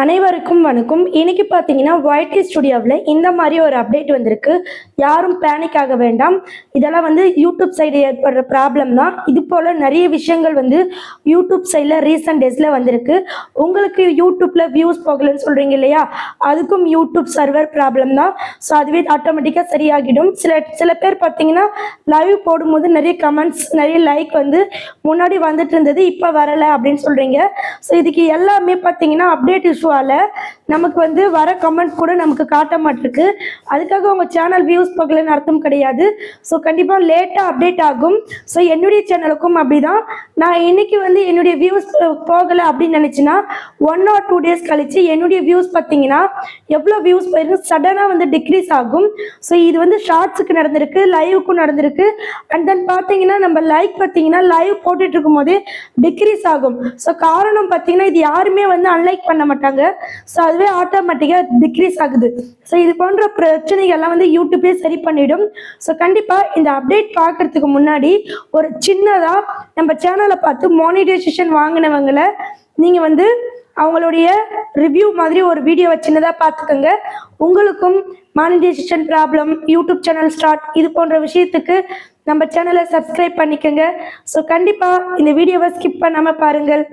அனைவருக்கும் வணக்கம். இன்னைக்கு பார்த்தீங்கன்னா ஒயிட்டி ஸ்டுடியோவில் இந்த மாதிரி ஒரு அப்டேட் வந்திருக்கு. யாரும் பேனிக் ஆக வேண்டாம். இதெல்லாம் வந்து யூடியூப் சைடு ஏற்படுற ப்ராப்ளம் தான். இது போல் நிறைய விஷயங்கள் வந்து யூடியூப் சைடில் ரீசெண்ட் டேஸில் வந்திருக்கு. உங்களுக்கு யூடியூப்பில் வியூஸ் போகலன்னு சொல்கிறீங்க இல்லையா? அதுக்கும் யூடியூப் சர்வர் ப்ராப்ளம் தான். ஸோ அதுவே ஆட்டோமேட்டிக்காக சரியாகிடும். சில சில பேர் பார்த்தீங்கன்னா லைவ் போடும்போது நிறைய கமெண்ட்ஸ் நிறைய லைக் வந்து முன்னாடி வந்துட்டு இருந்தது இப்போ வரலை அப்படின்னு சொல்கிறீங்க ஸோ இதுக்கு எல்லாமே பார்த்தீங்கன்னா அப்டேட் இஷ்யூவால் நமக்கு வந்து வர கமெண்ட் கூட நமக்கு காட்ட மாட்டிருக்கு. அதுக்காக உங்கள் சேனல் வியூஸ் பார்க்கலன்னு அர்த்தம் கிடையாது. ஸோ கண்டிப்பாக லேட்டாக அப்டேட் ஆகும். ஸோ என்னுடைய சேனலுக்கும் அப்படி தான் நான் இன்னைக்கு வந்து என்னுடைய வியூஸ் போகலை அப்படின்னு நினச்சின்னா ஒன் ஆர் டூ டேஸ் கழித்து என்னுடைய வியூஸ் பார்த்தீங்கன்னா எவ்வளோ வியூஸ் போயிருக்கு? சடனாக வந்து டிக்ரீஸ் ஆகும். ஸோ இது வந்து ஷார்ட்ஸுக்கு நடந்திருக்கு லைவுக்கும் நடந்திருக்கு. அண்ட் தென் பார்த்தீங்கன்னா நம்ம லைக் பார்த்தீங்கன்னா லைவ் போட்டுட்டு இருக்கும்போதே டிக்ரீஸ் ஆகும். ஸோ காரணம் பார்த்தீங்கன்னா இது யாருமே வந்து அன்லைக் பண்ண மாட்டாங்க. ஸோ அதுவே ஆட்டோமேட்டிக்காக டிக்ரீஸ் ஆகுது. ஸோ இது போன்ற பிரச்சனைகள்லாம் வந்து யூடியூப்லேயே சரி பண்ணிடும். ஸோ கண்டிப்பாக இந்த அப்டேட் பார்க்கறதுக்கு முன்னாடி ஒரு சின்னதாக நம்ம சேனலை பார்த்து மானிட்டைசேஷன் வாங்கினவங்களை நீங்கள் வந்து அவங்களுடைய ரிவ்யூ மாதிரி ஒரு வீடியோ சின்னதாக பார்த்துக்கோங்க. உங்களுக்கும் monetization problem YouTube channel start இது போன்ற விஷயத்துக்கு நம்ம சேனலை சப்ஸ்கிரைப் பண்ணிக்கோங்க. ஸோ கண்டிப்பாக இந்த வீடியோவை ஸ்கிப் பண்ணாமல் பாருங்கள்.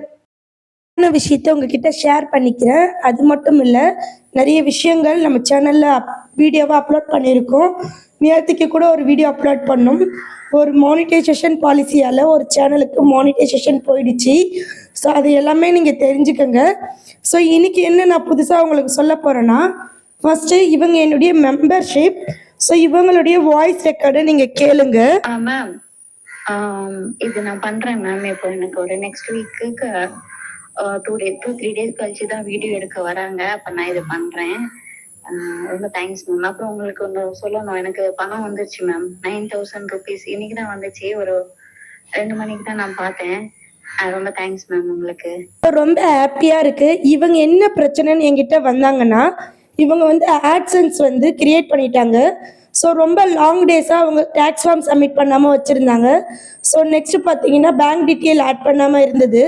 என்ன விஷயத்த உங்ககிட்ட ஷேர் பண்ணிக்கிறேன். அது மட்டும் இல்லை நிறைய விஷயங்கள் நம்ம சேனலில் வீடியோவாக அப்லோட் பண்ணியிருக்கோம். நேரத்துக்கு கூட ஒரு வீடியோ அப்லோட் பண்ணோம். ஒரு மானிட்டைசேஷன் பாலிசியால் ஒரு சேனலுக்கு மானிட்டைசேஷன் போயிடுச்சு. ஸோ அது எல்லாமே நீங்கள் தெரிஞ்சுக்கோங்க. ஸோ இன்றைக்கி என்ன நான் புதுசாக உங்களுக்கு சொல்ல போகிறேன்னா ஃபஸ்ட்டு இவங்க என்னுடைய மெம்பர்ஷிப் ஸோ இவங்களுடைய வாய்ஸ் ரெக்கார்டை நீங்கள் கேளுங்க. மேம் இது நான் பண்றேன் மேம் இப்போ எனக்கு ஒரு நெக்ஸ்ட் வீக்குக்கு two day two three days கழிச்சு தான் வீடியோ எடுக்க வராங்க. அப்போ நான் இது பண்றேன். ரொம்ப தேங்க்ஸ் மேம் அப்புறம் உங்களுக்கு ஒன்று சொல்லணும். எனக்கு பணம் வந்துருச்சு மேம் நைன் தௌசண்ட் ருபீஸ் இன்னைக்கு தான் வந்துச்சு. ஒரு ரெண்டு மணிக்கு தான் நான் பார்த்தேன். ரொம்ப தேங்க்ஸ் மேம் உங்களுக்கு. ரொம்ப ஹாப்பியாக இருக்குது இவங்க என்ன பிரச்சனைன்னு என்கிட்ட வந்தாங்கன்னா இவங்க வந்து ஆட்சன்ஸ் வந்து கிரியேட் பண்ணிட்டாங்க. ஸோ ரொம்ப லாங் டேஸாக அவங்க டேக்ஸ் ஃபார்ம் சப்மிட் பண்ணாமல் வச்சுருந்தாங்க. ஸோ நெக்ஸ்ட் பார்த்தீங்கன்னா பேங்க் டீட்டெயில் ஆட் பண்ணாமல் இருந்தது.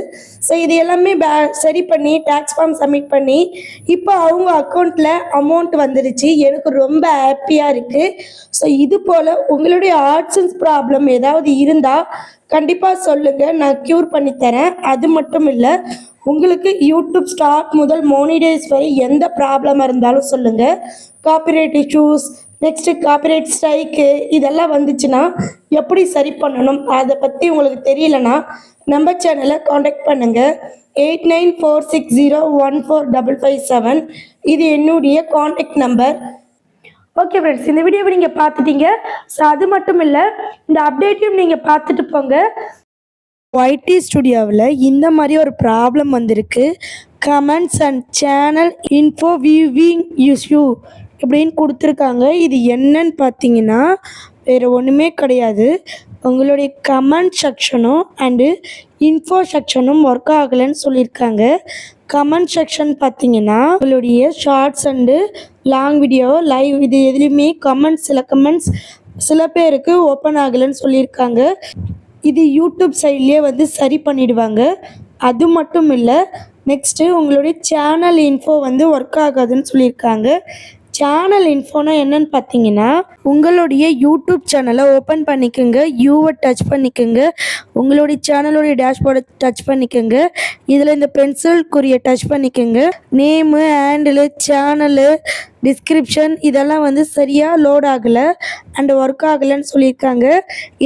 ஸோ இது எல்லாமே பே சரி பண்ணி டேக்ஸ் ஃபார்ம் சப்மிட் பண்ணி இப்போ அவங்க அக்கௌண்ட்டில் அமௌண்ட் வந்துருச்சு. எனக்கு ரொம்ப ஹாப்பியாக இருக்குது ஸோ இது போல் உங்களுடைய ஆட்சன்ஸ் ப்ராப்ளம் ஏதாவது இருந்தால் கண்டிப்பாக சொல்லுங்கள் நான் க்யூர் பண்ணி தரேன். அது மட்டும் இல்லை உங்களுக்கு யூடியூப் ஸ்டார்ட் முதல் மோனிடைஸ் வரை எந்த ப்ராப்ளமாக இருந்தாலும் சொல்லுங்கள் copyright issues next copyright strike இதெல்லாம் வந்துச்சுன்னா எப்படி சரி பண்ணணும்? அதை பற்றி உங்களுக்கு தெரியலனா நம்ம சேனலை காண்டாக்ட் பண்ணுங்கள் eight nine four six zero one four double five seven இது என்னுடைய காண்டாக்ட் நம்பர் ஓகே ஃப்ரெண்ட்ஸ் இந்த வீடியோவை நீங்கள் பார்த்துட்டீங்க. ஸோ அது மட்டும் இல்லை இந்த அப்டேட்டையும் நீங்கள் பார்த்துட்டு போங்க. ஒய்டி ஸ்டுடியோவில் இந்த மாதிரி ஒரு ப்ராப்ளம் வந்திருக்கு. Comments and channel info viewing issue இப்படின்னு கொடுத்துருக்காங்க. இது என்னன்னு பார்த்தீங்கன்னா வேறு ஒன்றுமே கிடையாது. உங்களுடைய கமெண்ட் செக்ஷனும் அண்டு இன்ஃபோ செக்ஷனும் ஒர்க் ஆகலைன்னு சொல்லியிருக்காங்க. கமெண்ட் செக்ஷன் பார்த்தீங்கன்னா உங்களுடைய shorts and long video live இது எதுலேயுமே கமெண்ட்ஸ் சில கமெண்ட்ஸ் சில பேருக்கு ஓப்பன் ஆகலைன்னு சொல்லியிருக்காங்க. இது யூடியூப் சைட்லேயே வந்து சரி பண்ணிடுவாங்க. அது மட்டும் இல்லை நெக்ஸ்ட்டு உங்களுடைய சேனல் இன்ஃபோ வந்து ஒர்க் ஆகாதுன்னு சொல்லியிருக்காங்க. சேனல் இன்ஃபோனா என்னன்னு பார்த்தீங்கன்னா உங்களுடைய யூடியூப் சேனலை ஓப்பன் பண்ணிக்கோங்க. யூவை டச் பண்ணிக்கோங்க. உங்களுடைய சேனலுடைய டேஷ்போர்டை டச் பண்ணிக்கோங்க. இதில் இந்த பென்சில்குரிய டச் பண்ணிக்கோங்க. நேமு ஹேண்டிலு சேனலு டிஸ்கிரிப்ஷன் இதெல்லாம் வந்து சரியாக லோட் ஆகலை அண்ட் ஒர்க் ஆகலைன்னு சொல்லியிருக்காங்க.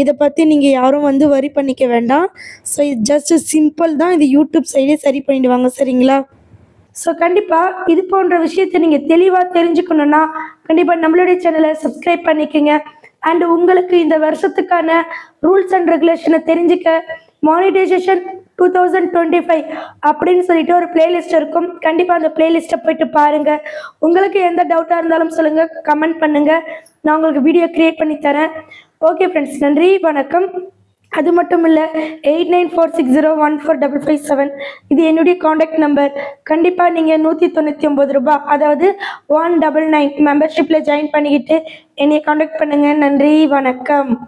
இதை பற்றி நீங்கள் யாரும் வந்து வரி பண்ணிக்க வேண்டாம். ஸோ இது ஜஸ்ட் சிம்பிள் தான். இது யூடியூப் சைடே சரி பண்ணிவிடுவாங்க சரிங்களா? ஸோ கண்டிப்பாக இது போன்ற விஷயத்தை நீங்கள் தெளிவாக தெரிஞ்சுக்கணுன்னா கண்டிப்பாக நம்மளுடைய சேனலை சப்ஸ்கிரைப் பண்ணிக்கோங்க. அண்ட் உங்களுக்கு இந்த வருஷத்துக்கான ரூல்ஸ் அண்ட் ரெகுலேஷனை தெரிஞ்சுக்க monetization two thousand twenty five அப்படின்னு சொல்லிட்டு ஒரு பிளேலிஸ்ட் இருக்கும். கண்டிப்பாக அந்த பிளேலிஸ்ட்டை போயிட்டு பாருங்கள் உங்களுக்கு எந்த டவுட்டாக இருந்தாலும் சொல்லுங்கள் கமெண்ட் பண்ணுங்கள் நான் உங்களுக்கு வீடியோ க்ரியேட் பண்ணி தரேன். ஓகே ஃப்ரெண்ட்ஸ் நன்றி. வணக்கம். அது மட்டும் இல்லை eight nine four six zero one four double five seven இது என்னுடைய காண்டாக்ட் நம்பர் கண்டிப்பாக நீங்கள் நூற்றி தொண்ணூற்றி ஒம்பது ரூபாய் அதாவது ஒன் டபுள் நைன் மெம்பர்ஷிப்பில் ஜாயின் பண்ணிக்கிட்டு என்னை காண்டாக்ட் பண்ணுங்கள் நன்றி வணக்கம்.